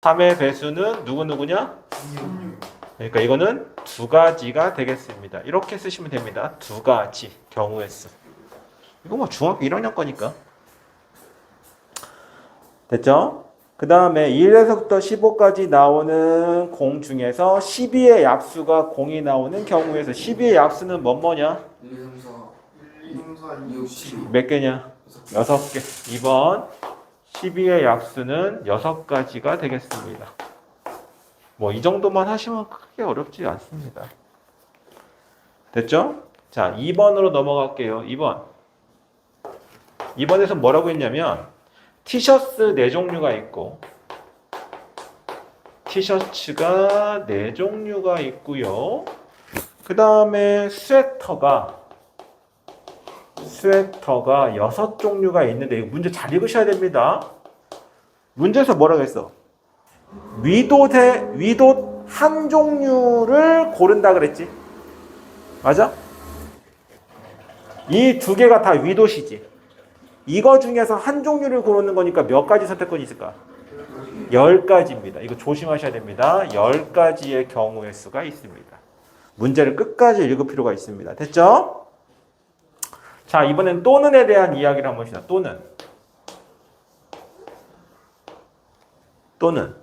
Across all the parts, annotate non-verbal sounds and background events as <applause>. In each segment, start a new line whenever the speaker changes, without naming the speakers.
3의 배수는 누구누구냐? 그러니까 이거는 두 가지가 되겠습니다. 이렇게 쓰시면 됩니다. 두 가지 경우의 수. 이거 뭐 중학교 1학년 거니까. 됐죠? 그 다음에 1에서부터 15까지 나오는 공 중에서 12의 약수가 공이 나오는 경우에서 12의 약수는 뭔 뭐냐?
1, 2, 3, 4,
1, 2, 3, 4,
6, 12
몇 개냐? 6개. 2번 12의 약수는 6가지가 되겠습니다. 뭐 이 정도만 하시면 크게 어렵지 않습니다. 됐죠? 자, 2번으로 넘어갈게요. 2번. 2번에서 뭐라고 했냐면 티셔츠 네 종류가 있고 티셔츠가 네 종류가 있고요. 그 다음에 스웨터가 스웨터가 여섯 종류가 있는데 이거 문제 잘 읽으셔야 됩니다. 문제에서 뭐라고 했어? 위도대 위도 한 종류를 고른다 그랬지. 맞아? 이 두 개가 다 위도시지. 이거 중에서 한 종류를 고르는 거니까 몇 가지 선택권이 있을까? 열 가지입니다. 이거 조심하셔야 됩니다. 열 가지의 경우의 수가 있습니다. 문제를 끝까지 읽을 필요가 있습니다. 됐죠? 자, 이번엔 또는에 대한 이야기를 한번 합시다. 또는. 또는.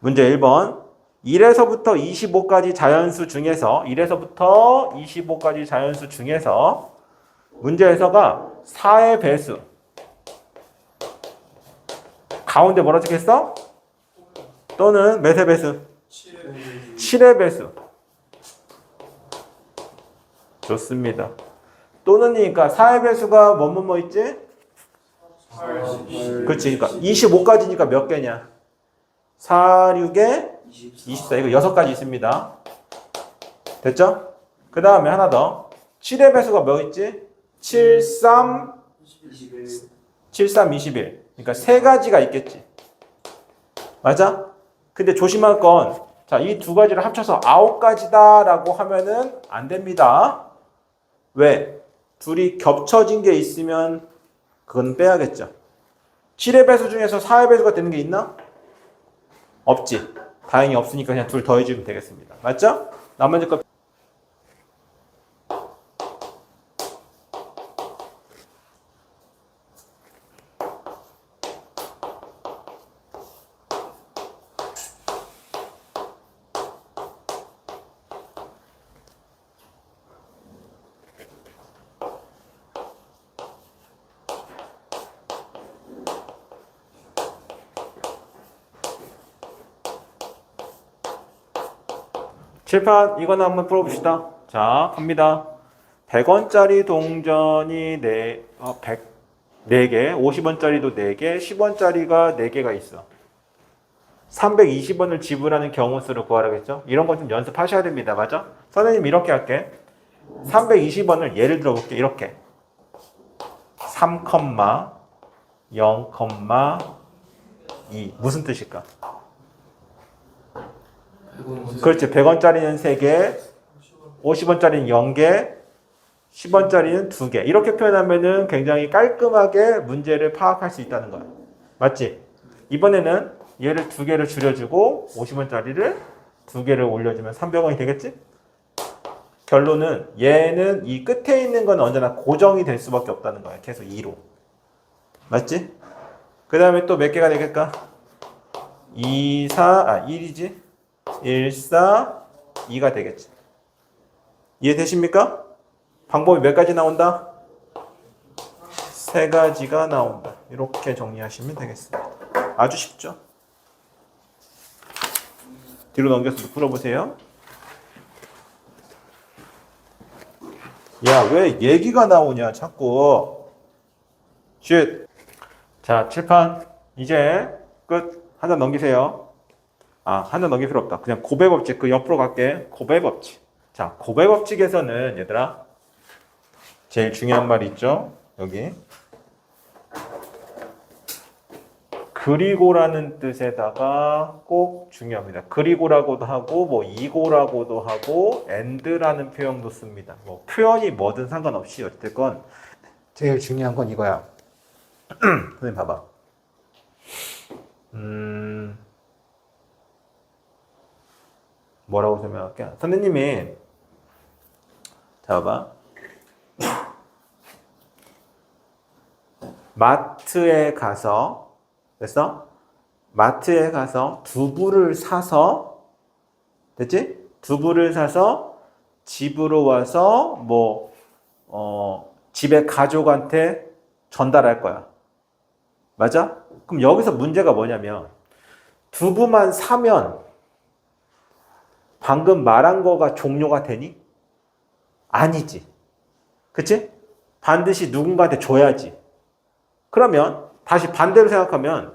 문제 1번. 1에서부터 25까지 자연수 중에서 1에서부터 25까지 자연수 중에서 문제에서가 4의 배수. 가운데 뭐라 적혔어? 또는 몇의 배수? 7의 배수. 좋습니다. 또는이니까 4의 배수가 뭐뭐 뭐 있지?
8,
그렇지. 그러니까 25까지니까 몇 개냐? 4, 6에 24. 이거 6가지 있습니다. 됐죠? 그 다음에 하나 더. 7의 배수가 뭐 있지? 7, 3,
21
7, 3, 21. 그러니까 세 가지가 있겠지. 맞아? 근데 조심할 건, 자, 이 두 가지를 합쳐서 아홉 가지다라고 하면은 안 됩니다. 왜? 둘이 겹쳐진 게 있으면 그건 빼야겠죠. 7의 배수 중에서 4의 배수가 되는 게 있나? 없지. 다행히 없으니까 그냥 둘 더해주면 되겠습니다. 맞죠? 나머지 거 칠판 이거는 한번 풀어봅시다. 자, 갑니다. 100원짜리 동전이 네, 어, 100, 4개, 50원짜리도 4개, 10원짜리가 4개가 있어. 320원을 지불하는 경우 수를 구하라겠죠? 이런 거좀 연습하셔야 됩니다. 맞아? 선생님 이렇게 할게. 320원을 예를 들어 볼게. 이렇게. 3, 0,2 무슨 뜻일까?
100원
그렇지. 100원짜리는 3개, 50원짜리는 0개, 10원짜리는 2개. 이렇게 표현하면은 굉장히 깔끔하게 문제를 파악할 수 있다는 거야. 맞지? 이번에는 얘를 2개를 줄여주고 50원짜리를 2개를 올려주면 300원이 되겠지? 결론은 얘는 이 끝에 있는 건 언제나 고정이 될 수밖에 없다는 거야. 계속 2로. 맞지? 그 다음에 또 몇 개가 되겠까? 2, 4, 아, 1이지? 1, 4, 2가 되겠지. 이해되십니까? 방법이 몇 가지 나온다? 세 가지가 나온다. 이렇게 정리하시면 되겠습니다. 아주 쉽죠? 뒤로 넘겨서 풀어보세요. 야, 왜 얘기가 나오냐, 자꾸. 쉿. 자, 칠판. 이제 끝. 한장 넘기세요. 아, 하나 넘길 필요 없다. 그냥 고배 법칙 그 옆으로 갈게. 고배 법칙. 자, 고배 법칙에서는 얘들아 제일 중요한 말이 있죠. 여기. 그리고라는 뜻에다가 꼭 중요합니다. 그리고라고도 하고 뭐 이고라고도 하고 and라는 표현도 씁니다. 뭐 표현이 뭐든 상관없이 어쨌건 제일 중요한 건 이거야. <clears throat> 선생님 봐봐. 음 뭐라고 설명할게? 선생님이 잡아봐. 마트에 가서 됐어? 마트에 가서 두부를 사서 됐지? 두부를 사서 집으로 와서 뭐 어, 집에 가족한테 전달할 거야. 맞아? 그럼 여기서 문제가 뭐냐면 두부만 사면 방금 말한 거가 종료가 되니? 아니지. 그치? 반드시 누군가한테 줘야지. 그러면 다시 반대로 생각하면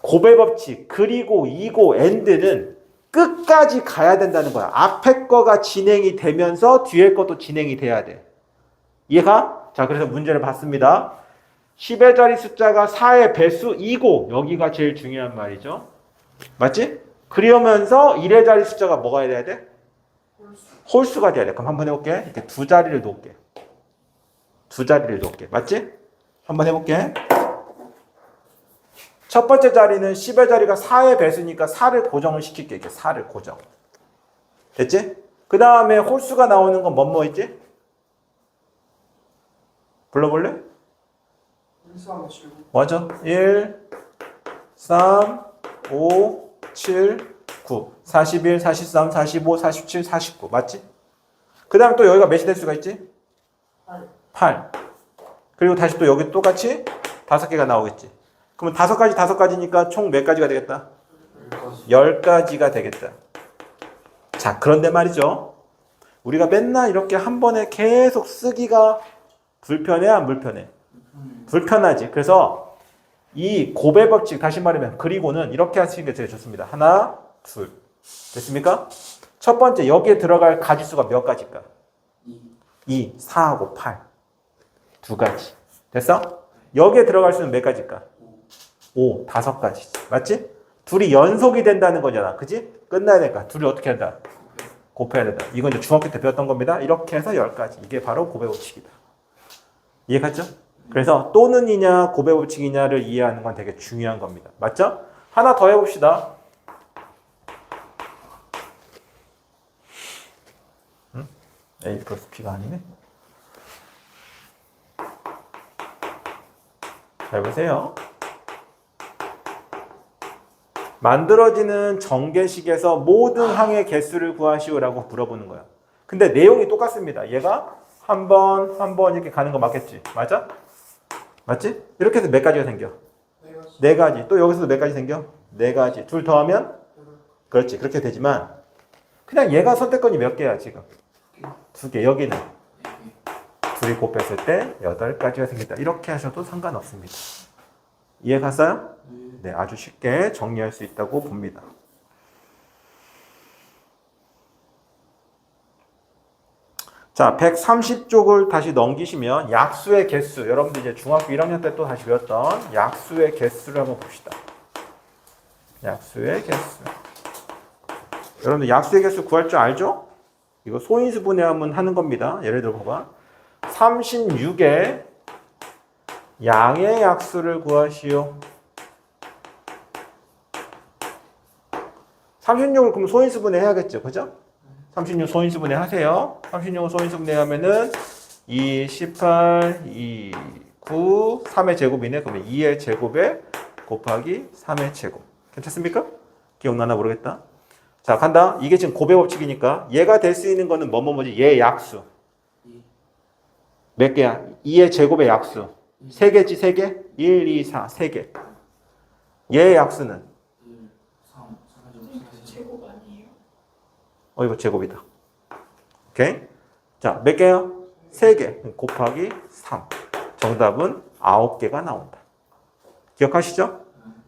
고배 법칙 그리고 이고 엔드는 끝까지 가야 된다는 거야. 앞에 거가 진행이 되면서 뒤에 것도 진행이 돼야 돼. 이해가? 자, 그래서 문제를 봤습니다. 10의 자리 숫자가 4의 배수 2고 여기가 제일 중요한 말이죠. 맞지? 그러면서 1의 자리 숫자가 뭐가 돼야 돼? 홀수 가 돼야 돼. 그럼 한번 해볼게. 이렇게 두 자리를 놓을게. 두 자리를 놓을게. 맞지? 한번 해볼게. 첫 번째 자리는 10의 자리가 4의 배수니까 4를 고정을 시킬게. 이렇게 4를 고정. 됐지? 그 다음에 홀수가 나오는 건 뭐뭐 있지? 불러볼래?
1, 3, 7,
맞아. 1, 3, 5, 7, 9. 41, 43, 45, 47, 49. 맞지? 그 다음에 또 여기가 몇이 될 수가 있지?
8.
8. 그리고 다시 또 여기 똑같이 다섯 개가 나오겠지. 그러면 다섯 가지, 다섯 가지니까 총 몇 가지가 되겠다? 열 가지가 되겠다. 자, 그런데 말이죠. 우리가 맨날 이렇게 한 번에 계속 쓰기가 불편해, 안 불편해? 불편하지. 그래서 이 고배 법칙, 다시 말하면, 그리고는 이렇게 하시는 게 제일 좋습니다. 하나, 둘. 됐습니까? 첫 번째, 여기에 들어갈 가지수가 몇 가지일까? 2, 4하고 8. 두 가지. 됐어? 여기에 들어갈 수는 몇 가지일까? 5, 다섯 가지. 맞지? 둘이 연속이 된다는 거잖아. 그지? 끝나야 되니까. 둘이 어떻게 한다? 곱해야 된다. 이건 이제 중학교 때 배웠던 겁니다. 이렇게 해서 10가지. 이게 바로 고배 법칙이다. 이해 갔죠? 그래서 또는 이냐, 고배 법칙이냐를 이해하는 건 되게 중요한 겁니다. 맞죠? 하나 더 해봅시다. 응? A 플러스 B가 아니네. 잘 보세요. 만들어지는 전개식에서 모든 항의 개수를 구하시오라고 물어보는 거야. 근데 내용이 똑같습니다. 얘가 한 번, 한 번 이렇게 가는 거 맞겠지? 맞아? 맞지? 이렇게 해서 몇 가지가 생겨?
내가
네 가지. 또 여기서도 몇 가지 생겨? 네 가지. 둘 더하면? 그렇지. 그렇게 되지만 그냥 얘가 선택권이 몇 개야 지금? 두 개. 여기는 둘이 곱했을 때 여덟 가지가 생긴다. 이렇게 하셔도 상관없습니다. 이해 갔어요? 네, 아주 쉽게 정리할 수 있다고 봅니다. 자, 130쪽을 다시 넘기시면 약수의 개수, 여러분들 이제 중학교 1학년 때 또 다시 배웠던 약수의 개수를 한번 봅시다. 약수의 개수. 여러분들 약수의 개수 구할 줄 알죠? 이거 소인수 분해하면 하는 겁니다. 예를 들어 봐봐. 36의 양의 약수를 구하시오. 36을 그럼 소인수 분해 해야겠죠. 그죠? 36 소인수분해 하세요. 36을 소인수분해 하면은 2, 18, 2, 9, 3의 제곱이네. 그러면 2의 제곱에 곱하기 3의 제곱. 괜찮습니까? 기억나나 모르겠다. 자, 간다. 이게 지금 고배 법칙이니까 얘가 될 수 있는 거는 뭐뭐 뭐지? 얘 약수. 몇 개야? 2의 제곱의 약수. 3개지, 3개? 1, 2, 4, 3개. 얘의 약수는
3, 4,
제곱 아니에요?
어, 이거 제곱이다. 오케이? 자, 몇 개요? 세 개. 곱하기 3. 정답은 9개가 나온다. 기억하시죠?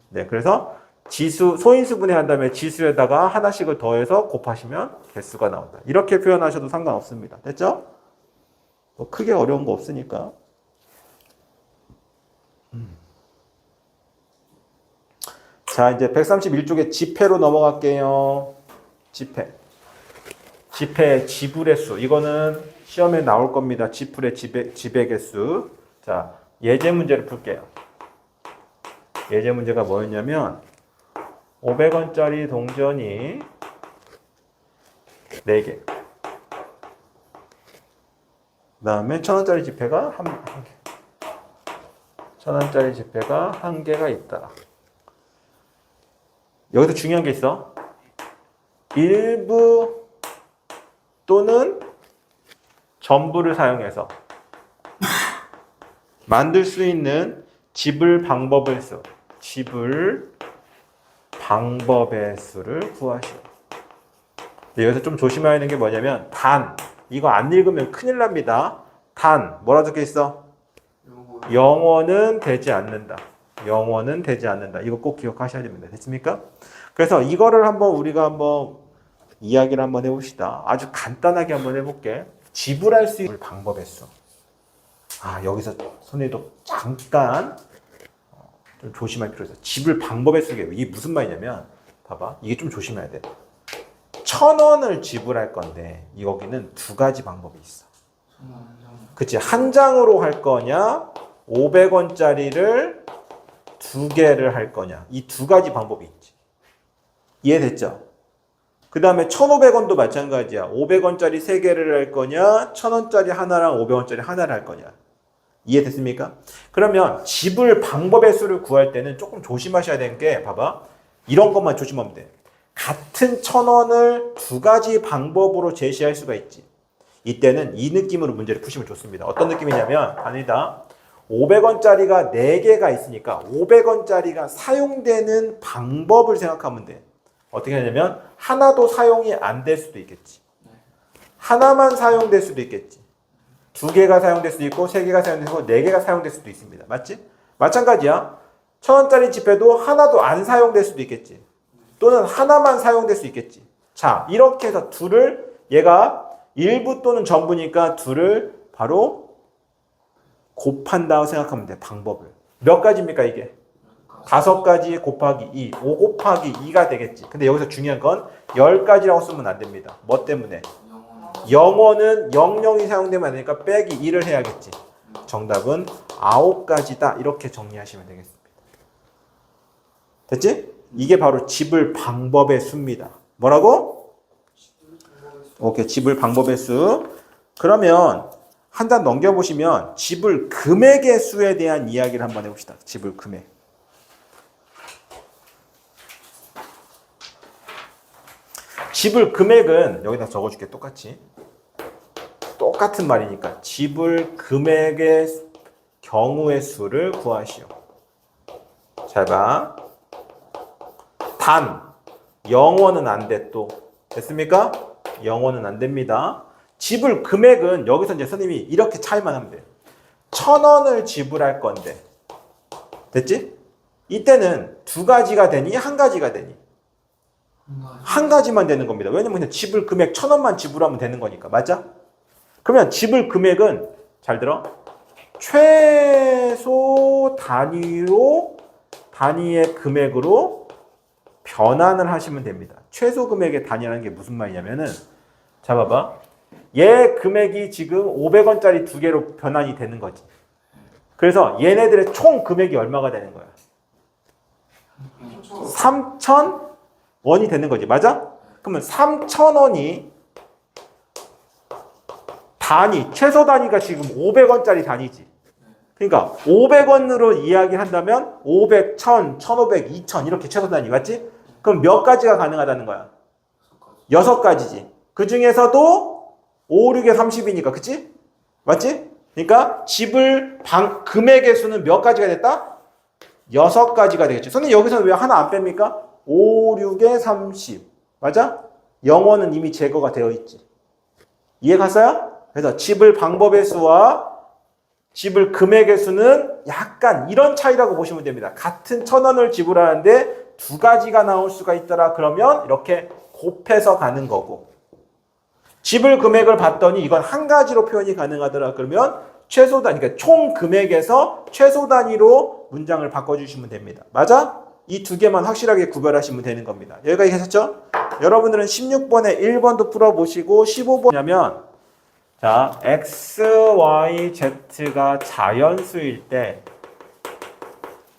네, 그래서 지수, 소인수 분해한 다음에 지수에다가 하나씩을 더해서 곱하시면 개수가 나온다. 이렇게 표현하셔도 상관없습니다. 됐죠? 뭐 크게 어려운 거 없으니까. 음. 자, 이제 131쪽에 지폐로 넘어갈게요. 지폐. 지폐 지불의 수. 이거는 시험에 나올 겁니다. 지불의 지배, 지배 개수. 자, 예제 문제를 풀게요. 예제 문제가 뭐였냐면 500원짜리 동전이 4개. 그 다음에 천 원짜리 지폐가 한, 한 개. 천 원짜리 지폐가 한 개가 있다. 여기서 중요한 게 있어. 일부 또는 전부를 사용해서 <laughs> 만들 수 있는 지불 방법의 수. 지불 방법의 수를 구하시오. 근데 여기서 좀 조심해야 하는 게 뭐냐면 단 이거 안 읽으면 큰일 납니다. 단 뭐라 적혀 있어? 영어는 되지 않는다. 영어는 되지 않는다. 이거 꼭 기억하셔야 됩니다. 됐습니까? 그래서 이거를 한번 우리가 한번 이야기를 한번 해봅시다. 아주 간단하게 한번 해볼게. 지불할 수 있는 방법의 수. 아 여기서 선생님도 잠깐 어, 좀 조심할 필요가 있어. 지불 방법의 수가 이게 무슨 말이냐면 봐봐 이게 좀 조심해야 돼. 천 원을 지불할 건데 여기는 두 가지 방법이 있어. 그치 한 장으로 할 거냐 500원짜리를 두 개를 할 거냐 이 두 가지 방법이 있지 이해됐죠? 그 다음에 1500원도 마찬가지야 500원짜리 세 개를 할 거냐 1000원짜리 하나랑 500원짜리 하나를 할 거냐 이해됐습니까? 그러면 지불 방법의 수를 구할 때는 조금 조심하셔야 되는 게 봐봐 이런 것만 조심하면 돼 같은 1000원을 두 가지 방법으로 제시할 수가 있지 이때는 이 느낌으로 문제를 푸시면 좋습니다. 어떤 느낌이냐면 아니다. 500원짜리가 4개가 있으니까 500원짜리가 사용되는 방법을 생각하면 돼. 어떻게 하냐면 하나도 사용이 안 될 수도 있겠지. 하나만 사용될 수도 있겠지. 두 개가 사용될 수도 있고 세 개가 사용될 수도 있고 네 개가 사용될 수도 있습니다. 맞지? 마찬가지야. 천 원짜리 지폐도 하나도 안 사용될 수도 있겠지. 또는 하나만 사용될 수 있겠지. 자, 이렇게 해서 둘을 얘가 일부 또는 전부니까 둘을 바로 곱한다고 생각하면 돼. 방법을. 몇 가지입니까 이게? 다섯 가지 곱하기 2, 5 곱하기 2가 되겠지. 근데 여기서 중요한 건 10가지라고 쓰면 안 됩니다. 뭐 때문에? 영어는 00이 사용되면 안 되니까 빼기 2를 해야겠지. 정답은 9가지다. 이렇게 정리하시면 되겠습니다. 됐지? 이게 바로 지불 방법의 수입니다. 뭐라고? 오케이, 지불 방법의 수. 그러면 한 단 넘겨보시면 지불 금액의 수에 대한 이야기를 한번 해봅시다. 지불 금액. 지불 금액은 여기다 적어줄게 똑같이 똑같은 말이니까 지불 금액의 경우의 수를 구하시오. 잘 봐. 단 영어는 안돼 또. 됐습니까? 영어는 안 됩니다. 지불 금액은 여기서 이제 선생님이 이렇게 차이만 하면 돼. 천 원을 지불할 건데. 됐지? 이때는 두 가지가 되니 한 가지가 되니
한 가지.
한 가지만 되는 겁니다. 왜냐면 그냥 지불 금액 천 원만 지불하면 되는 거니까. 맞아? 그러면 지불 금액은 잘 들어. 최소 단위로 단위의 금액으로 변환을 하시면 됩니다. 최소 금액의 단위라는 게 무슨 말이냐면은 자 봐봐. 얘 금액이 지금 500원짜리 두 개로 변환이 되는 거지. 그래서 얘네들의 총 금액이 얼마가 되는 거야? 3천 원이 되는 거지. 맞아? 그러면 3천 원이 단위, 최소 단위가 지금 500원짜리 단위지. 그러니까 500원으로 이야기한다면 500, 1000, 1500, 2000 이렇게 최소 단위 맞지? 그럼 몇 가지가 가능하다는 거야? 여섯 가지지. 그 중에서도 5, 6에 30이니까 그치? 맞지? 그러니까 지불 방 금액의 수는 몇 가지가 됐다? 여섯 가지가 되겠죠. 선생님 여기서 왜 하나 안 뺍니까? 5, 6에 30. 맞아? 영어는 이미 제거가 되어 있지. 이해 갔어요? 그래서 지불 방법의 수와 지불 금액의 수는 약간 이런 차이라고 보시면 됩니다. 같은 천 원을 지불하는데 두 가지가 나올 수가 있더라. 그러면 이렇게 곱해서 가는 거고. 지불 금액을 봤더니 이건 한 가지로 표현이 가능하더라. 그러면 최소 단위, 그러니까 총 금액에서 최소 단위로 문장을 바꿔주시면 됩니다. 맞아? 이 두 개만 확실하게 구별하시면 되는 겁니다. 여기까지 하셨죠? 여러분들은 16번에 1번도 풀어보시고 15번이냐면 자, x, y, z가 자연수일 때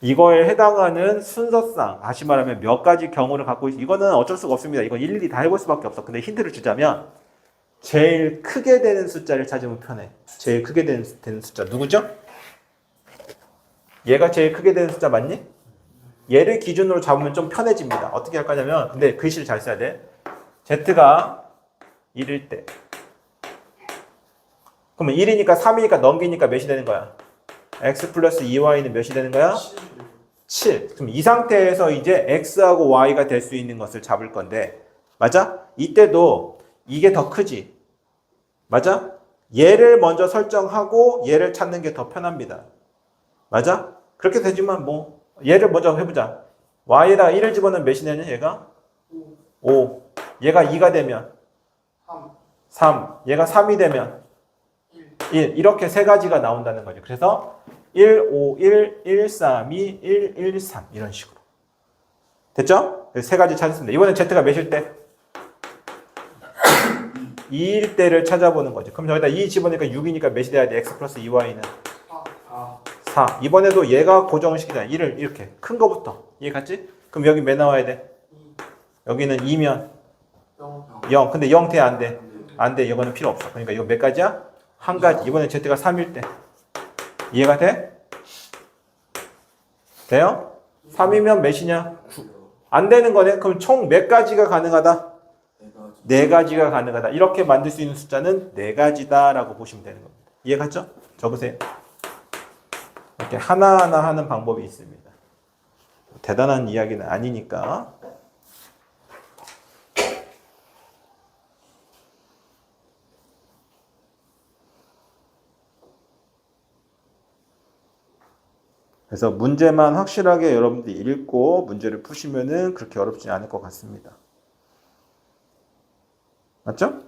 이거에 해당하는 순서상 다시 말하면 몇 가지 경우를 갖고 있 이거는 어쩔 수가 없습니다. 이건 일일이 다 해볼 수밖에 없어. 근데 힌트를 주자면 제일 크게 되는 숫자를 찾으면 편해. 제일 크게 되는, 되는 숫자 누구죠? 얘가 제일 크게 되는 숫자 맞니? 얘를 기준으로 잡으면 좀 편해집니다. 어떻게 할 거냐면 근데 글씨를 잘 써야 돼. z가 1일 때 그러면 1이니까 3이니까 넘기니까 몇이 되는 거야? x 플러스 2y는 몇이 되는 거야? 7. 그럼 이 상태에서 이제 x하고 y가 될 수 있는 것을 잡을 건데 맞아? 이때도 이게 더 크지. 맞아? 얘를 먼저 설정하고 얘를 찾는 게 더 편합니다. 맞아? 그렇게 되지만 뭐 얘를 먼저 해보자. y에다가 1을 집어넣으면 몇이 되냐 얘가? 5. 얘가 2가 되면
3
3. 얘가 3이 되면
1
1. 이렇게 세 가지가 나온다는 거죠. 그래서 1, 5, 1, 1, 3, 2, 1, 1, 3 이런 식으로. 됐죠? 세 가지 찾았습니다. 이번엔 z가 몇일 때? <coughs> 2일 때를 찾아보는 거죠. 그럼 여기다 2 집어넣으니까 6이니까 몇이 돼야 돼? x 플러스 2y는
4
4. 이번에도 얘가 시키잖아. 1을 이렇게 큰 거부터. 이해 갔지? 그럼 여기 몇 나와야 돼?
2
여기는 2면
0
0. 근데 0 돼? 안 돼? 안 돼. 이거는 필요 없어. 그러니까 이거 몇 가지야? 한 가지. 이번에 z가 3일 때. 이해가 돼? 돼요? 3이면 몇이냐? 안 되는 거네. 그럼 총 몇 가지가 가능하다? 네 가지가 가능하다. 이렇게 만들 수 있는 숫자는 네 가지다라고 보시면 되는 겁니다. 이해 갔죠? 적으세요. 이렇게 하나하나 하는 방법이 있습니다. 대단한 이야기는 아니니까. 그래서 문제만 확실하게 여러분들이 읽고 문제를 푸시면은 그렇게 어렵지 않을 것 같습니다. 맞죠?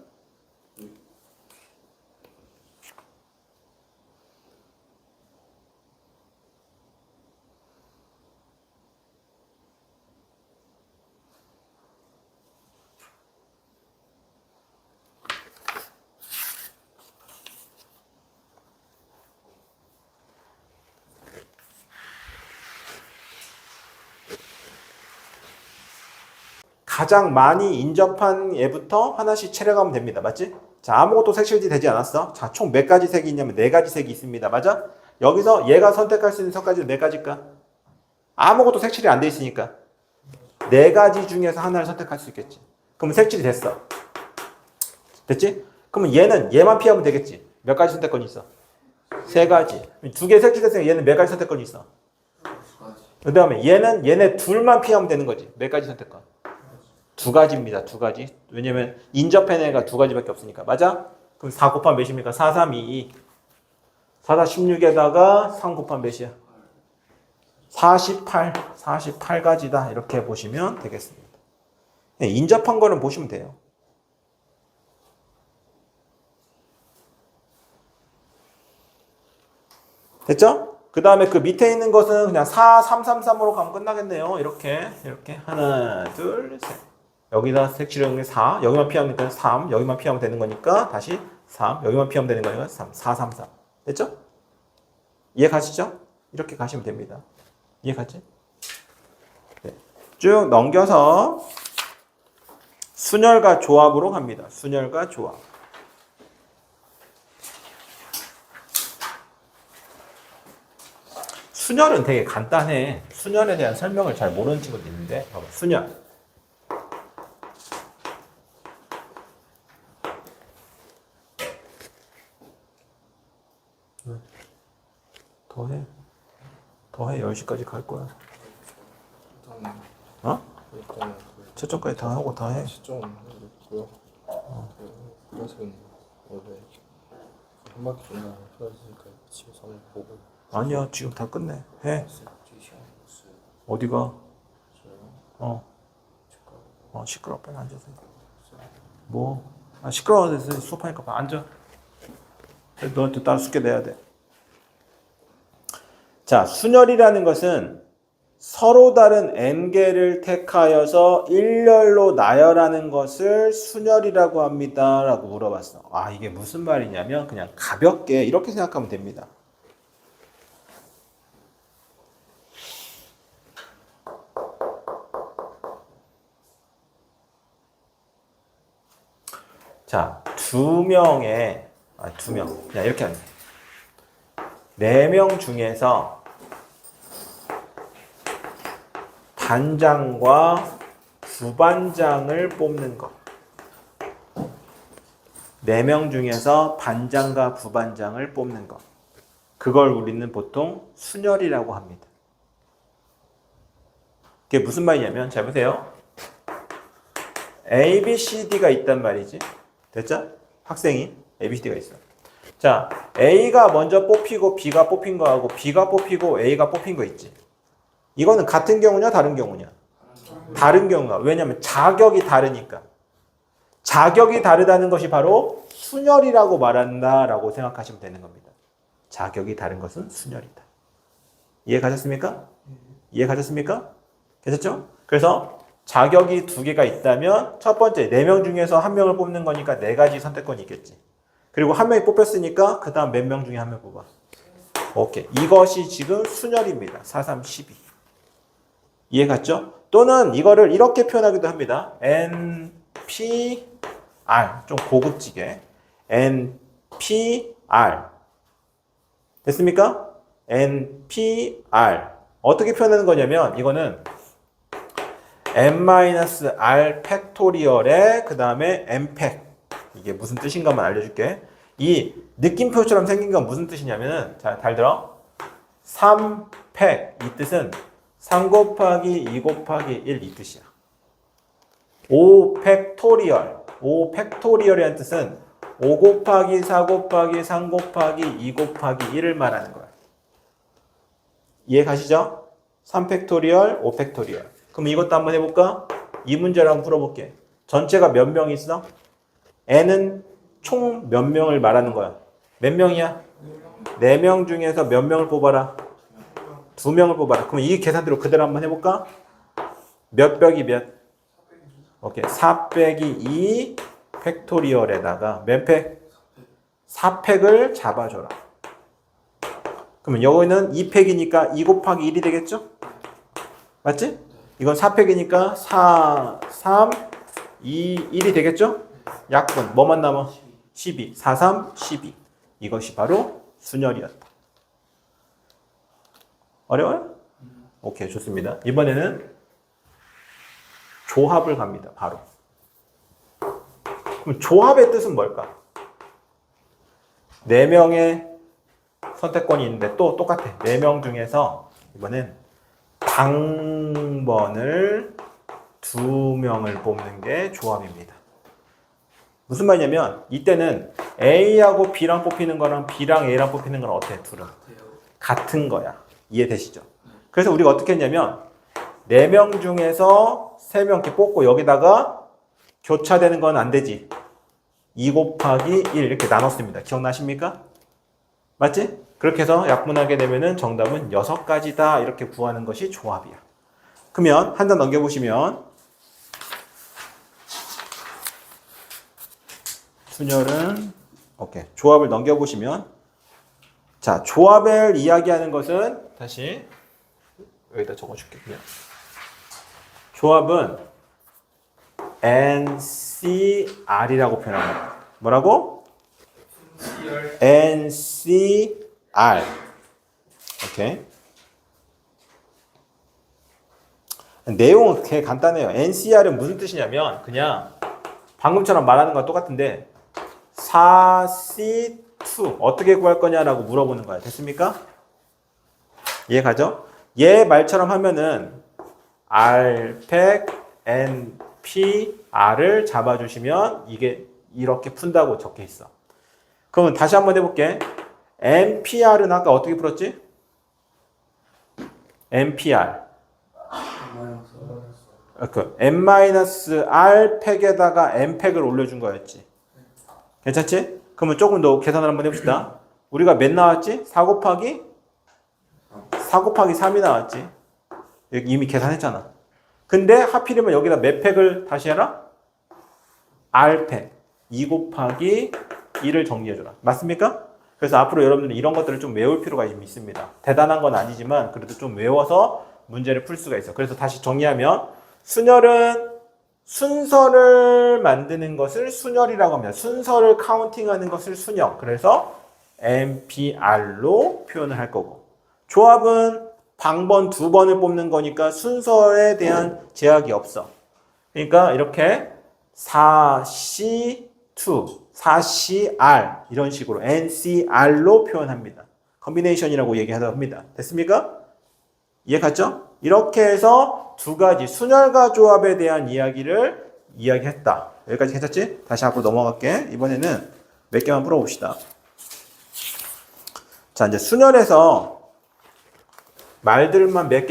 가장 많이 인접한 얘부터 하나씩 칠해가면 됩니다. 맞지? 자, 아무것도 색칠이 되지 않았어. 자, 총 몇 가지 색이 있냐면 네 가지 색이 있습니다. 맞아? 여기서 얘가 선택할 수 있는 색까지 네 가지일까? 아무것도 색칠이 안 돼 있으니까. 네 가지 중에서 하나를 선택할 수 있겠지. 그럼 색칠이 됐어. 됐지? 그러면 얘는 얘만 피하면 되겠지. 몇 가지 선택권이 있어? 세 가지. 두 개 색칠됐으니까 얘는 몇 가지 선택권이 있어?
2가지
그 다음에 얘는 얘네 둘만 피하면 되는 거지. 몇 가지 선택권? 두 가지입니다. 두 가지. 왜냐면 인접한 애가 두 가지밖에 없으니까. 맞아? 그럼 4 곱하면 몇입니까? 4, 3, 2, 2. 4, 4, 16에다가 3 곱하면 몇이야? 48. 48가지다. 이렇게 보시면 되겠습니다. 네, 인접한 거는 보시면 돼요. 됐죠? 그 다음에 그 밑에 있는 것은 그냥 4, 3, 3, 3으로 가면 끝나겠네요. 이렇게, 이렇게. 하나, 둘, 셋. 여기다 게 4, 여기만 피하면 되니까 3, 여기만 피하면 되는 거니까 다시 3, 여기만 피하면 되는 거니까 3, 4, 3, 3. 됐죠? 이해 가시죠? 이렇게 가시면 됩니다. 이해 갔지? 네. 쭉 넘겨서 순열과 조합으로 갑니다. 순열과 조합. 순열은 되게 간단해. 순열에 대한 설명을 잘 모르는 친구도 있는데. 순열. 더해. 더해. 10시까지 갈 거야.
일단
어?
일단 그
채점까지 다 하고 다 해.
시점 있고요 그 그것은 원래 한 바퀴 정도 풀어주니까 집에서 한번 보고
아니야, 지금 다 끝내. 해. 어디가? 어, 어 시끄러워. 빨리 앉아서. 뭐? 아, 시끄러워서 수업하니까 앉아. 너한테 따로 숙게 내야 돼. 자, 순열이라는 것은 서로 다른 n개를 택하여서 일렬로 나열하는 것을 순열이라고 합니다. 라고 물어봤어. 아, 이게 무슨 말이냐면 그냥 가볍게 이렇게 생각하면 됩니다. 자, 두 명의, 아, 두 명. 그냥 이렇게 하면 네 명 중에서 단장과 부반장을 뽑는 것. 네 명 중에서 반장과 부반장을 뽑는 것. 그걸 우리는 보통 순열이라고 합니다. 그게 무슨 말이냐면, 잘 보세요. A, B, C, D가 있단 말이지. 됐죠? 학생이 A, B, C, D가 있어. 자, A가 먼저 뽑히고 B가 뽑힌 거하고 B가 뽑히고 A가 뽑힌 거 있지. 이거는 같은 경우냐, 다른 경우냐? 다른 경우가. 왜냐면 자격이 다르니까. 자격이 다르다는 것이 바로 순열이라고 말한다라고 생각하시면 되는 겁니다. 자격이 다른 것은 순열이다. 이해 가셨습니까? 이해 가셨습니까? 괜찮죠? 그래서 자격이 두 개가 있다면 첫 번째 네 명 중에서 한 명을 뽑는 거니까 네 가지 선택권이 있겠지. 그리고 한 명이 뽑혔으니까 그 다음 몇 명 중에 한 명 뽑아. 오케이. 이것이 지금 순열입니다. 4, 3, 12. 이해 갔죠? 또는 이거를 이렇게 표현하기도 합니다. N, P, R. 좀 고급지게. N, P, R. 됐습니까? N, P, R. 어떻게 표현하는 거냐면 이거는 n-r 팩토리얼에 그 다음에 n팩 이게 무슨 뜻인가만 알려줄게 이 느낌표처럼 생긴 건 무슨 뜻이냐면은 자잘 들어 3팩 이 뜻은 3 곱하기 2 곱하기 1 이 뜻이야 5 팩토리얼 5 팩토리얼이라는 뜻은 5 곱하기 4 곱하기 3 곱하기 2 곱하기 1을 말하는 거야 이해 가시죠? 3 팩토리얼, 5 팩토리얼. 그럼 이것도 한번 해볼까? 이 문제를 한번 풀어볼게. 전체가 몇명 있어? n은 총 몇 명을 말하는 거야? 몇 명이야? 4명 중에서 몇 명을 뽑아라? 2명을 뽑아라. 그럼 이 계산대로 그대로 한번 해볼까? 몇 벽이 몇? 오케이. 4 빼기 2 팩토리얼에다가 몇 팩? 4팩을 잡아줘라. 그러면 여기는 2팩이니까 2 곱하기 1이 되겠죠? 맞지? 이건 4팩이니까 4, 3, 2, 1이 되겠죠? 약분. 뭐만 남아? 12. 4, 3, 12. 이것이 바로 순열이었다. 어려워요? 오케이, 좋습니다. 이번에는 조합을 갑니다. 바로. 그럼 조합의 뜻은 뭘까? 4명의 선택권이 있는데 또 똑같아. 4명 중에서 이번엔 당번을 두 명을 뽑는 게 조합입니다. 무슨 말이냐면 이때는 A하고 B랑 뽑히는 거랑 B랑 A랑 뽑히는 건 어때? 둘은 같은 거야. 이해되시죠? 그래서 우리가 어떻게 했냐면 4명 중에서 3명 이렇게 뽑고 여기다가 교차되는 건 안 되지. 2 곱하기 1 이렇게 나눴습니다. 기억나십니까? 맞지? 그렇게 해서 약분하게 되면은 정답은 6가지다 이렇게 구하는 것이 조합이야. 그러면 한장 넘겨보시면 순열은 오케이 조합을 넘겨보시면 자 조합을 이야기하는 것은 다시 여기다 적어줄게 그냥 조합은 NCR이라고 표현합니다. 뭐라고? NCR. 오케이. 내용은 되게 간단해요. NCR은 무슨 뜻이냐면 그냥 방금처럼 말하는 거랑 똑같은데 4C2 어떻게 구할 거냐라고 물어보는 거야. 됐습니까? 이해 가죠? 얘 말처럼 하면은 R, 팩, N, P, R을 잡아주시면 이게 이렇게 푼다고 적혀 있어. 그러면 다시 한번 해볼게. NPR은 아까 어떻게 풀었지? NPR. 그 N-R 팩에다가 N 팩을 올려준 거였지. 괜찮지? 그러면 조금 더 계산을 한번 해봅시다. 우리가 몇 나왔지? 4 곱하기 4 곱하기 3이 나왔지. 이미 계산했잖아. 근데 하필이면 여기다 몇 팩을 다시 해라? R팩. 2 곱하기 1을 정리해줘라. 맞습니까? 그래서 앞으로 여러분들은 이런 것들을 좀 외울 필요가 좀 있습니다. 대단한 건 아니지만 그래도 좀 외워서 문제를 풀 수가 있어. 그래서 다시 정리하면 순열은 순서를 만드는 것을 순열이라고 합니다. 순서를 카운팅하는 것을 순열. 그래서 NPR로 표현을 할 거고. 조합은 방번 두 번을 뽑는 거니까 순서에 대한 제약이 없어. 그러니까 이렇게 4C2, 4CR 이런 식으로 NCR로 표현합니다. 컨비네이션이라고 얘기하다 합니다. 됐습니까? 이해 갔죠? 이렇게 해서 두 가지 순열과 조합에 대한 이야기를 이야기했다. 여기까지 괜찮지? 다시 앞으로 넘어갈게. 이번에는 몇 개만 풀어봅시다. 자, 이제 순열에서 말들만 몇 개.